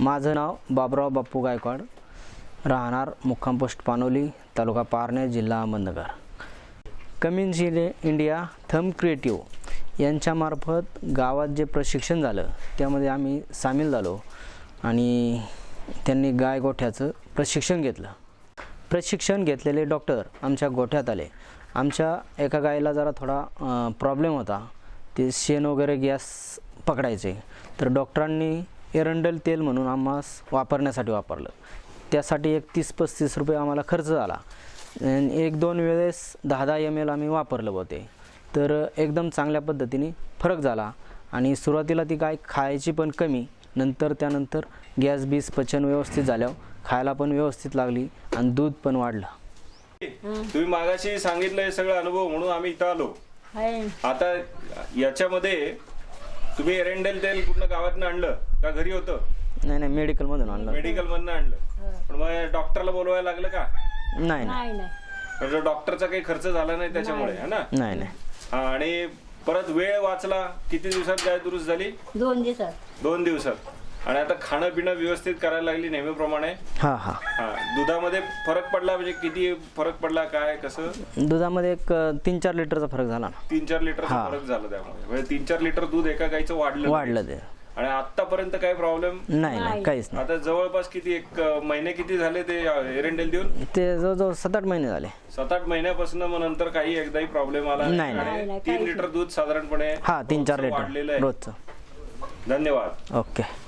माझं नाव बाबराव बाप्पू गायकवाड. राहणार मुक्काम पोस्ट पानोली तालुका पारणे जिल्हा अहमदनगर. कमिन्स इले इंडिया थम क्रिएटिव्ह यांच्यामार्फत गावात जे प्रशिक्षण झालं त्यामध्ये आम्ही सामील झालो आणि त्यांनी गाय गोठ्याचं प्रशिक्षण घेतलं. प्रशिक्षण घेतलेले डॉक्टर आमच्या गोठ्यात आले. आमच्या एका गायीला जरा थोडा प्रॉब्लेम होता. ते शेण वगैरे गॅस पकडायचे. तर डॉक्टरांनी एरंडल तेल म्हणून आम्हास वापरण्यासाठी वापरलं. त्यासाठी एक तीस पस्तीस रुपये आम्हाला खर्च झाला आणि एक दोन वेळेस दहा दहा एम एल आम्ही वापरलं होते तर एकदम चांगल्या पद्धतीने फरक झाला. आणि सुरुवातीला ती गाय खायची पण कमी नंतर त्यानंतर गॅस बीस पचन व्यवस्थित झाल्यावर खायला पण व्यवस्थित लागली आणि दूध पण वाढलं. तुम्ही मागाशी सांगितलं हे सगळं अनुभव म्हणून आम्ही इथं आलो. आता याच्यामध्ये तुम्ही एरेंडेल तेल पूर्ण गावातनं आणलं? का घरी होतं? नाही नाही मेडिकलमधून आणलं. मेडिकल मधनं आणलं. पण मग डॉक्टरला बोलवायला लागलं का? नाही नाही. नाही नाही. म्हणजे डॉक्टरचा काही खर्च झाला नाही त्याच्यामुळे है ना? नाही नाही. हा आणि परत वेळ वाचला किती दिवसात गाय दुरुस्त झाली? दोन दिवसात. दोन दिवसात. आणि आता खाणं पिणं व्यवस्थित करायला लागली नेहमीप्रमाणे. हां हां. हा दुधामध्ये फरक पडला म्हणजे किती फरक पडला काय कसं? दुधामध्ये एक अ, तीन चार लिटरचा फरक झाला ना. तीन चार लिटरचा हा. फरक झाला त्यामुळे. म्हणजे तीन चार लिटर दूध एका गाईचं वाढलं वाढलं ते. आणि आतापर्यंत काय प्रॉब्लेम? नाही. काहीच नाही. आता जवळपास किती एक अं, महिने किती झाले ते एरंडेल देऊन? ते जवळजवळ सात आठ महिने झाले. सात आठ महिन्यापासून मग नंतर काही एकदाही प्रॉब्लेम आला नाही, तीन लिटर दूध साधारणपणे हां तीन चार रोजचं वाढलेलं लिटर आहे. रोजचं. धन्यवाद. ओके.